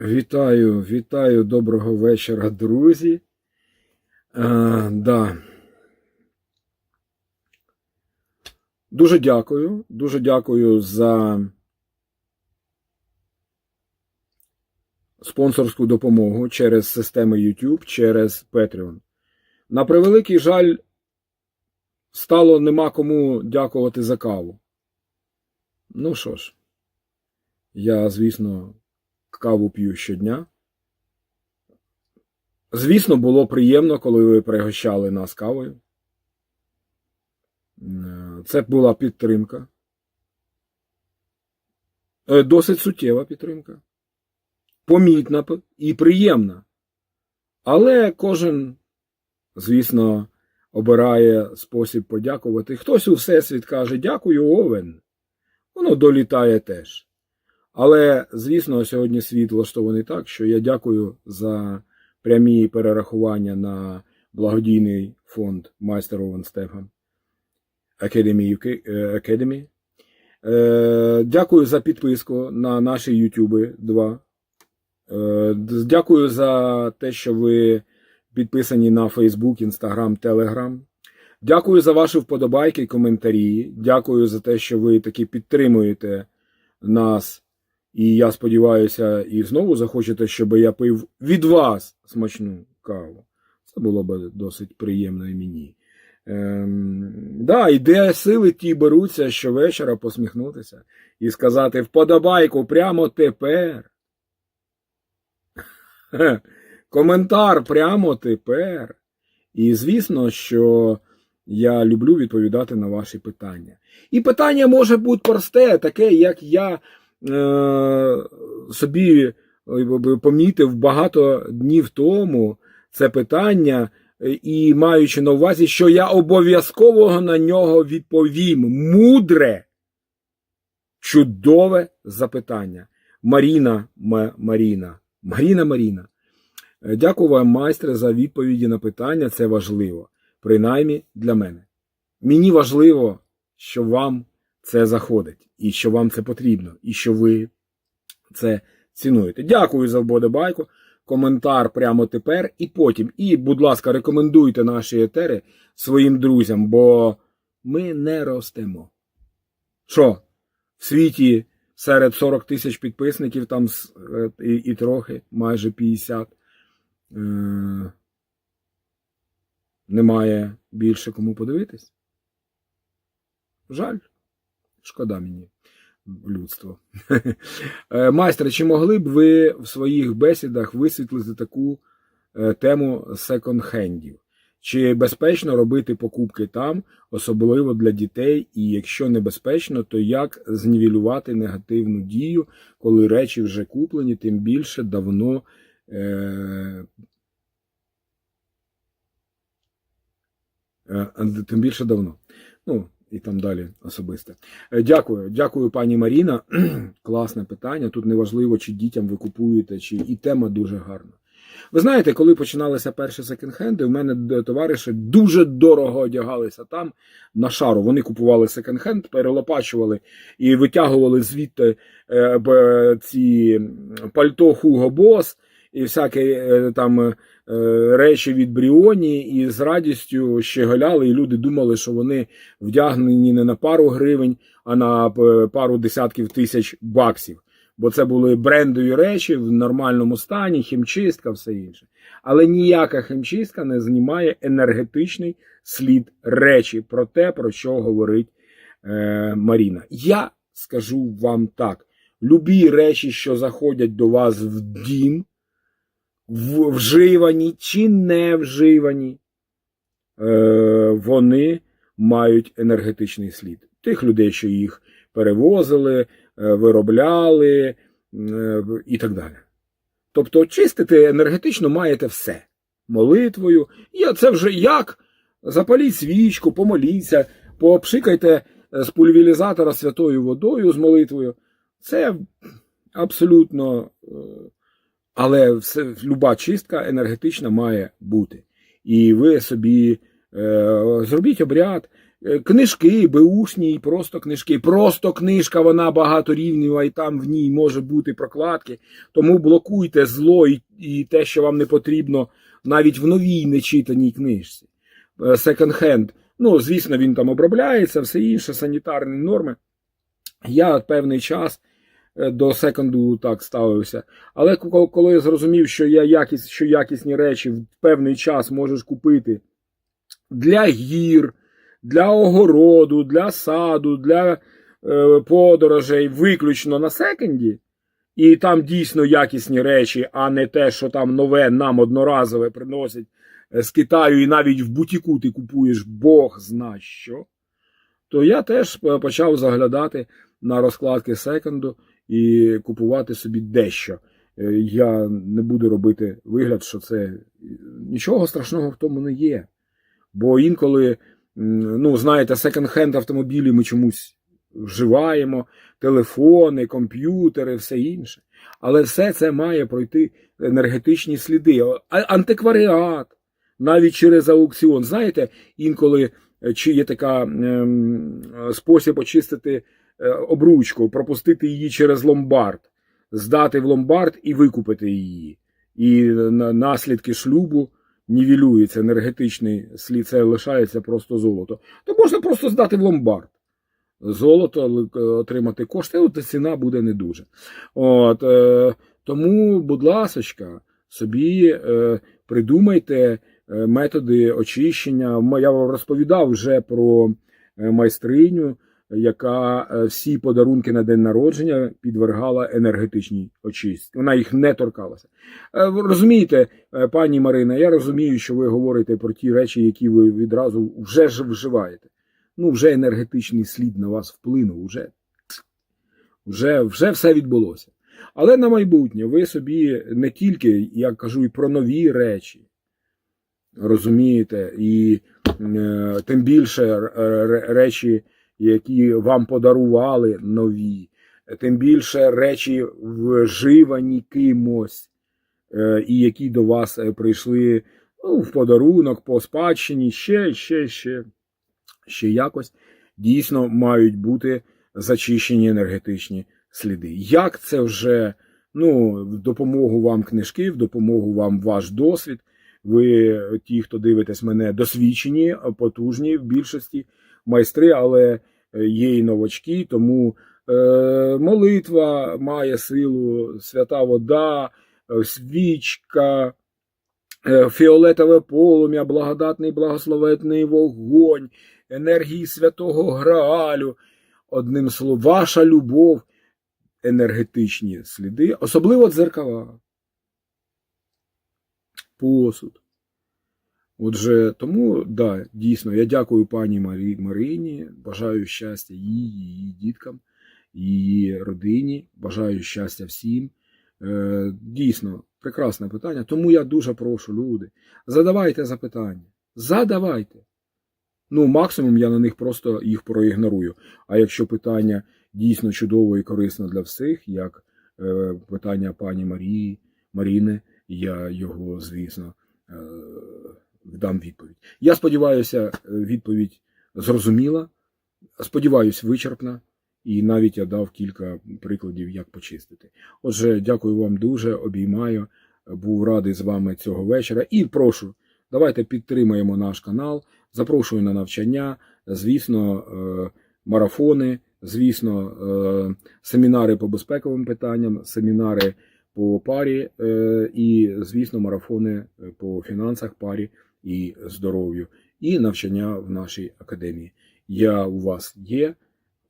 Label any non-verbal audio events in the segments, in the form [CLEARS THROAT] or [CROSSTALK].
Вітаю, вітаю, доброго вечора, друзі. А, да. Дуже дякую, дуже дякую за спонсорську допомогу через системи YouTube, через Patreon. На превеликий жаль, стало нема кому дякувати за каву. Ну що ж, я, звісно, каву п'ю щодня. Звісно, було приємно, коли ви пригощали нас кавою. Е, Це була підтримка. Е, Досить суттєва підтримка. Помітна і приємна. Але кожен, звісно, обирає спосіб подякувати. Хтось у Всесвіт каже дякую, Овен. Воно долітає теж. Але, звісно, сьогодні світ влаштований так, що я дякую за прямі перерахування на благодійний фонд Майстер Овен Стефан Academy е. Е, Дякую за підписку на наші Ютуби 2. Е, Дякую за те, що ви підписані на Facebook, Instagram, Telegram. Дякую за ваші вподобайки і коментарі. Дякую за те, що ви таки підтримуєте нас. І я сподіваюся, і знову захочете, щоб я пив від вас смачну каву. Це було б досить приємно і мені. Ем, да, і де сили ті беруться щовечора посміхнутися і сказати вподобайку прямо тепер. [LAUGHS] Коментар прямо тепер. І звісно, що я люблю відповідати на ваші питання. І питання може бути просте, таке, як я собі е, помітив багато днів тому це питання, і маючи на увазі, що я обов'язково на нього відповім. Мудре, чудове запитання. Маріна Маріна. Маріна Маріна. Е, Дякую вам, майстре, за відповіді на питання. Це важливо. Принаймні для мене. Мені важливо, що вам це заходить, і що вам це потрібно, і що ви це цінуєте. Дякую за вподобайку. Коментар прямо тепер і потім. І, будь ласка, рекомендуйте наші етери своїм друзям, бо ми не ростемо. Що? В світі серед 40 тисяч підписників, там е, і, і трохи, майже 50. Е- немає більше кому подивитись. Жаль. Шкода мені людство. [LAUGHS] Е, Майстре, чи могли б ви в своїх бесідах висвітлити таку е, тему секонд-хендів? Чи безпечно робити покупки там, особливо для дітей, і якщо небезпечно, то як знівелювати негативну дію, коли речі вже куплені, тим більше давно е, Е, Тим більше давно. Ну, і там далі особисте. Е, Дякую, дякую, пані Маріна. [CLEARS THROAT] Класне питання. Тут неважливо, чи дітям ви купуєте, чи і тема дуже гарна. Ви знаєте, коли починалися перші секонд-хенди, у мене товариші дуже дорого одягалися там на шару. Вони купували секонд-хенд, перелопачували і витягували звідти е, ці пальто Hugo Boss і всякі е, там е, речі від Бріоні, і з радістю щеголяли, і люди думали, що вони вдягнені не на пару гривень, а на е, пару десятків тисяч баксів. Бо це були брендові речі в нормальному стані, хімчистка, все інше. Але ніяка хімчистка не знімає енергетичний слід речі про те, про що говорить е, Маріна. Я скажу вам так: любі речі, що заходять до вас в дім, вживані чи не вживані, е, вони мають енергетичний слід. Тих людей, що їх перевозили, е, виробляли е, і так далі. Тобто, чистити енергетично маєте все. Молитвою. І це вже як? Запаліть свічку, помоліться, попшикайте е, з пульверізатора святою водою з молитвою. Це абсолютно. Але все, люба чистка енергетична має бути. І ви собі е, зробіть обряд, Е, Книжки, беушні, і просто книжки. Просто книжка, вона багаторівнева, і там в ній може бути прокладки. Тому блокуйте зло і, і те, що вам не потрібно, навіть в новій нечитаній книжці. Секонд-хенд. Ну, звісно, він там обробляється, все інше, санітарні норми. Я певний час до секонду так ставився. Але коли я зрозумів, що я якіс, що якісні речі в певний час можеш купити для гір, для огороду, для саду, для е, подорожей, виключно на секонді, і там дійсно якісні речі, а не те, що там нове нам одноразове приносять е, з Китаю, і навіть в бутіку ти купуєш Бог зна що, то я теж е, почав заглядати на розкладки секонду і купувати собі дещо. Е, Я не буду робити вигляд, що це нічого страшного в тому не є. Бо інколи, ну, знаєте, секонд-хенд автомобілі ми чомусь вживаємо, телефони, комп'ютери, все інше. Але все це має пройти енергетичні сліди. Антикваріат, навіть через аукціон. Знаєте, інколи е, чи є така ем, е, спосіб очистити е, обручку, пропустити її через ломбард, здати в ломбард і викупити її. І наслідки шлюбу нівелюється енергетичний слід, це лишається просто золото. То можна просто здати в ломбард. Золото отримати кошти, от ціна буде не дуже. От, е, тому, будь ласочка, собі е, придумайте е, методи очищення. Я вам розповідав вже про е, майстриню, яка е, всі подарунки на день народження підвергала енергетичній очистці. Вона їх не торкалася. Е, Розумієте, е, пані Марина, я розумію, що ви говорите про ті речі, які ви відразу вже ж вживаєте. Ну, вже енергетичний слід на вас вплинув, вже, вже, вже все відбулося. Але на майбутнє ви собі не тільки, я кажу, і про нові речі, розумієте, і е, тим більше речі, які вам подарували нові, тим більше речі вживані кимось, е, і які до вас е, прийшли ну, в подарунок, по спадщині, ще, ще, ще, ще якось дійсно мають бути зачищені енергетичні сліди. Як це вже ну, в допомогу вам книжки, в допомогу вам ваш досвід. Ви, ті, хто дивитесь мене, досвідчені, потужні в більшості майстри, але е, є і новачки, тому е, молитва має силу, свята вода, е, свічка, фіолетове полум'я, благодатний благословенний вогонь, енергії святого Граалю. Одним словом, ваша любов, енергетичні сліди, особливо дзеркала, посуд. Отже, тому, да, дійсно, я дякую пані Марі, Марині, бажаю щастя їй, її діткам, її родині, бажаю щастя всім. Е, дійсно, прекрасне питання. Тому я дуже прошу, люди, задавайте запитання. Задавайте. Ну, максимум я на них просто їх проігнорую. А якщо питання дійсно чудово і корисно для всіх, як е, питання пані Марії, Маріни, я його, звісно, дам відповідь. Я сподіваюся, е, відповідь зрозуміла, сподіваюся, вичерпна, і навіть я дав кілька прикладів, як почистити. Отже, дякую вам дуже, обіймаю. Був радий з вами цього вечора. І прошу, давайте підтримаємо наш канал. Запрошую на навчання, звісно, е, марафони, звісно, е, семінари по безпековим питанням, семінари по парі і, звісно, марафони по фінансах, парі і здоров'ю, і навчання в нашій академії. Я у вас є.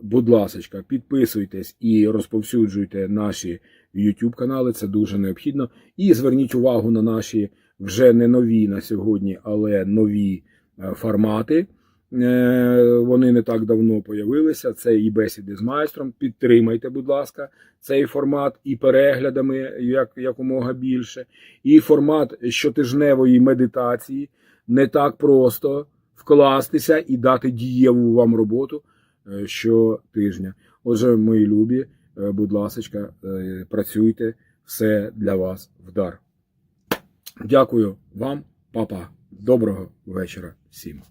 Будь ласка, підписуйтесь і розповсюджуйте наші YouTube канали, це дуже необхідно. І зверніть увагу на наші вже не нові на сьогодні, але нові е, формати. Е, Вони не так давно появилися. Це і бесіди з майстром. Підтримайте, будь ласка, цей формат і переглядами як, якомога більше. І формат щотижневої медитації не так просто вкластися і дати дієву вам роботу е, щотижня. Отже, мої любі, е, будь ласка, працюйте, все для вас вдар. Дякую вам, папа. Доброго вечора всім.